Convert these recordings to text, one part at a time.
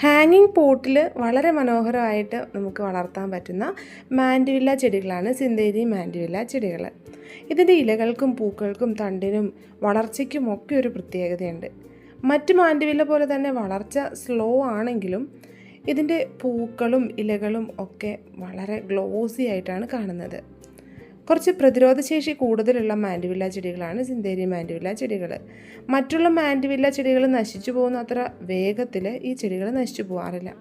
ഹാങ്ങിങ് പോട്ടിൽ വളരെ മനോഹരമായിട്ട് നമുക്ക് വളർത്താൻ പറ്റുന്ന മാൻഡുവില്ല ചെടികളാണ് സിന്തേരി മാൻഡുവില്ല ചെടികൾ ഇതിന്റെ ഇലകൾക്കും പൂക്കൾക്കും തണ്ടിനും വളർച്ചയ്ക്കും ഒക്കെ ഒരു പ്രത്യേകതയുണ്ട്. മറ്റ് മാൻഡുവില്ല പോലെ തന്നെ വളർച്ച സ്ലോ ആണെങ്കിലും ഇതിന്റെ പൂക്കളും ഇലകളും ഒക്കെ വളരെ ഗ്ലോസി ആയിട്ടാണ് കാണുന്നത്. കുറച്ച് പ്രതിരോധശേഷി കൂടുതലുള്ള മാൻഡുവില്ല ചെടികളാണ് സിന്തേരി മാൻഡുവില്ല ചെടികൾ മറ്റുള്ള മാൻഡുവില്ല ചെടികൾ നശിച്ചു പോകുന്ന അത്ര വേഗത്തിൽ ഈ ചെടികൾ നശിച്ചു പോകാറില്ല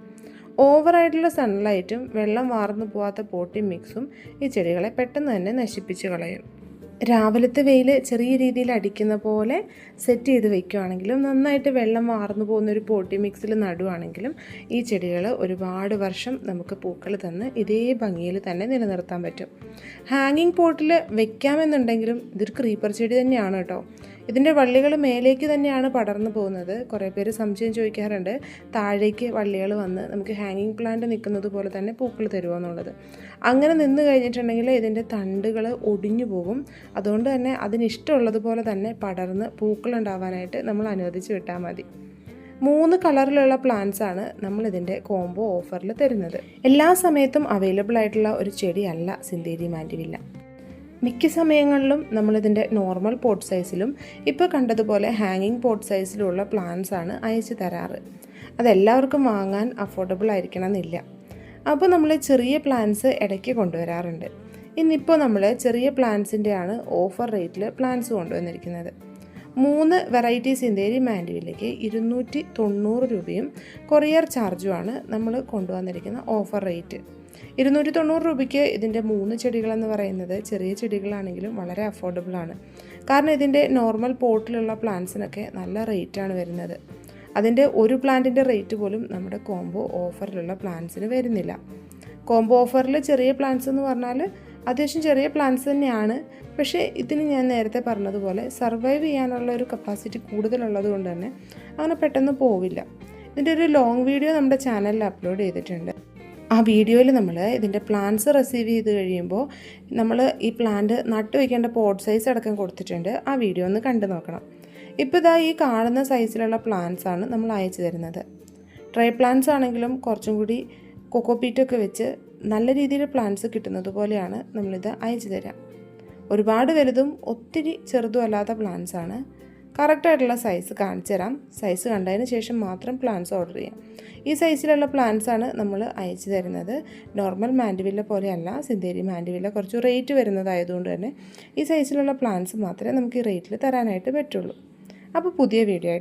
ഓവറായിട്ടുള്ള സൺലൈറ്റും വെള്ളം വാർന്നു പോകാത്ത പോട്ടി മിക്സും ഈ ചെടികളെ പെട്ടെന്ന് തന്നെ നശിപ്പിച്ച് കളയും. രാവിലത്തെ വെയിൽ ചെറിയ രീതിയിൽ അടിക്കുന്ന പോലെ സെറ്റ് ചെയ്ത് വെക്കുകയാണെങ്കിലും നന്നായിട്ട് വെള്ളം വാർന്നു പോകുന്ന ഒരു പോട്ടി മിക്സിൽ നടുവാണെങ്കിലും ഈ ചെടികൾ ഒരുപാട് വർഷം നമുക്ക് പൂക്കൾ തന്ന് ഇതേ ഭംഗിയിൽ തന്നെ നിലനിർത്താൻ പറ്റും. ഹാങ്ങിങ് പോട്ടിൽ വെക്കാമെന്നുണ്ടെങ്കിലും ഇതൊരു ക്രീപ്പർ ചെടി തന്നെയാണ് കേട്ടോ. ഇതിന്റെ വള്ളികൾ മേലേക്ക് തന്നെയാണ് പടർന്നു പോകുന്നത്. കുറേ പേര് സംശയം ചോദിക്കാറുണ്ട്. താഴേക്ക് വള്ളികൾ വന്ന് നമുക്ക് ഹാങ്ങിങ് പ്ലാന്റ് നിൽക്കുന്നത് പോലെ തന്നെ പൂക്കൾ തരുമോ എന്നുള്ളത്. അങ്ങനെ നിന്ന് കഴിഞ്ഞിട്ടുണ്ടെങ്കിൽ ഇതിന്റെ തണ്ടുകൾ ഒടിഞ്ഞു പോകും. അതുകൊണ്ട് തന്നെ അതിനിഷ്ടമുള്ളതുപോലെ തന്നെ പടർന്ന് പൂക്കൾ ഉണ്ടാവാനായിട്ട് നമ്മൾ അനുവദിച്ച് വിട്ടാൽ മതി. മൂന്ന് കളറിലുള്ള പ്ലാന്റ്സ് ആണ് നമ്മൾ ഇതിന്റെ കോംബോ ഓഫറിൽ തരുന്നത്. എല്ലാ സമയത്തും അവൈലബിൾ ആയിട്ടുള്ള ഒരു ചെടിയല്ല സിന്തേരി മാൻഡിവില്ല മിക്ക സമയങ്ങളിലും നമ്മളിതിന്റെ നോർമൽ പോട്ട് സൈസിലും ഇപ്പോൾ കണ്ടതുപോലെ ഹാങ്ങിങ് പോട്ട് സൈസിലുള്ള പ്ലാന്റ്സ് ആണ് അയച്ചു തരാറ്. അതെല്ലാവർക്കും വാങ്ങാൻ അഫോർഡബിൾ ആയിരിക്കണം എന്നില്ല അപ്പോൾ നമ്മൾ ചെറിയ പ്ലാന്റ്സ് ഇടയ്ക്ക് കൊണ്ടുവരാറുണ്ട്. ഇന്നിപ്പോൾ നമ്മൾ ചെറിയ പ്ലാന്റ്സിന്റെയാണ് ഓഫർ റേറ്റിൽ പ്ലാന്റ്സ് കൊണ്ടുവന്നിരിക്കുന്നത്. മൂന്ന് വെറൈറ്റീസ് ഇന്ത്യയിൽ മാൻഡുവിലേക്ക് ഇരുന്നൂറ്റി തൊണ്ണൂറ് രൂപയും കൊറിയർ ചാർജുമാണ് നമ്മൾ കൊണ്ടുവന്നിരിക്കുന്ന ഓഫർ റേറ്റ് ഇരുന്നൂറ്റി തൊണ്ണൂറ് രൂപയ്ക്ക് ഇതിന്റെ മൂന്ന് ചെടികളെന്ന് പറയുന്നത് ചെറിയ ചെടികളാണെങ്കിലും വളരെ അഫോർഡബിൾ ആണ്. കാരണം ഇതിന്റെ നോർമൽ പോട്ടിലുള്ള പ്ലാന്റ്സിനൊക്കെ നല്ല റേറ്റാണ് വരുന്നത്. അതിന്റെ ഒരു പ്ലാന്റിന്റെ റേറ്റ് പോലും നമ്മുടെ കോംബോ ഓഫറിലുള്ള പ്ലാന്റ്സിന് വരുന്നില്ല. കോംബോ ഓഫറിൽ ചെറിയ പ്ലാന്റ്സ് എന്ന് പറഞ്ഞാൽ അത്യാവശ്യം ചെറിയ പ്ലാന്റ്സ് തന്നെയാണ്. പക്ഷേ ഇതിന് ഞാൻ നേരത്തെ പറഞ്ഞതുപോലെ സർവൈവ് ചെയ്യാനുള്ള ഒരു കപ്പാസിറ്റി കൂടുതലുള്ളത് കൊണ്ട് തന്നെ അങ്ങനെ പെട്ടെന്ന് പോവില്ല. ഇതിന്റെ ഒരു ലോങ് വീഡിയോ നമ്മുടെ ചാനലിൽ അപ്ലോഡ് ചെയ്തിട്ടുണ്ട്. ആ വീഡിയോയിൽ നമ്മൾ ഇതിന്റെ പ്ലാന്റ്സ് റിസീവ് ചെയ്ത് കഴിയുമ്പോൾ നമ്മൾ ഈ പ്ലാന്റ് നട്ടു വയ്ക്കേണ്ട പോട്ട് സൈസ് അടക്കം കൊടുത്തിട്ടുണ്ട്. ആ വീഡിയോ ഒന്ന് കണ്ടു നോക്കണം. ഇപ്പോൾ ഇതാ ഈ കാണുന്ന സൈസിലുള്ള പ്ലാന്റ്സ് ആണ് നമ്മൾ അയച്ചു തരുന്നത്. ട്രൈ പ്ലാന്റ്സ് ആണെങ്കിലും കുറച്ചും കൂടി കൊക്കോപ്പീറ്റൊക്കെ വെച്ച് നല്ല രീതിയിൽ പ്ലാന്റ്സ് കിട്ടുന്നത് പോലെയാണ് നമ്മളിത് അയച്ചു തരാം. ഒരുപാട് വലുതും ഒത്തിരി ചെറുതും അല്ലാത്ത പ്ലാന്റ്സ് ആണ്. കറക്റ്റായിട്ടുള്ള സൈസ് കാണിച്ചു തരാം. സൈസ് കണ്ടതിന് ശേഷം മാത്രം പ്ലാന്റ്സ് ഓർഡർ ചെയ്യാം. ഈ സൈസിലുള്ള പ്ലാന്റ്സ് ആണ് നമ്മൾ അയച്ചു തരുന്നത്. നോർമൽ മാൻഡിവില്ല പോലെയല്ല സിന്തേരി മാൻഡിവില്ല കുറച്ച് റേറ്റ് വരുന്നതായതുകൊണ്ട് തന്നെ ഈ സൈസിലുള്ള പ്ലാന്റ്സ് മാത്രമേ നമുക്ക് ഈ റേറ്റിൽ തരാനായിട്ട് പറ്റുള്ളൂ. അപ്പോൾ പുതിയ വീഡിയോ ആയിട്ട്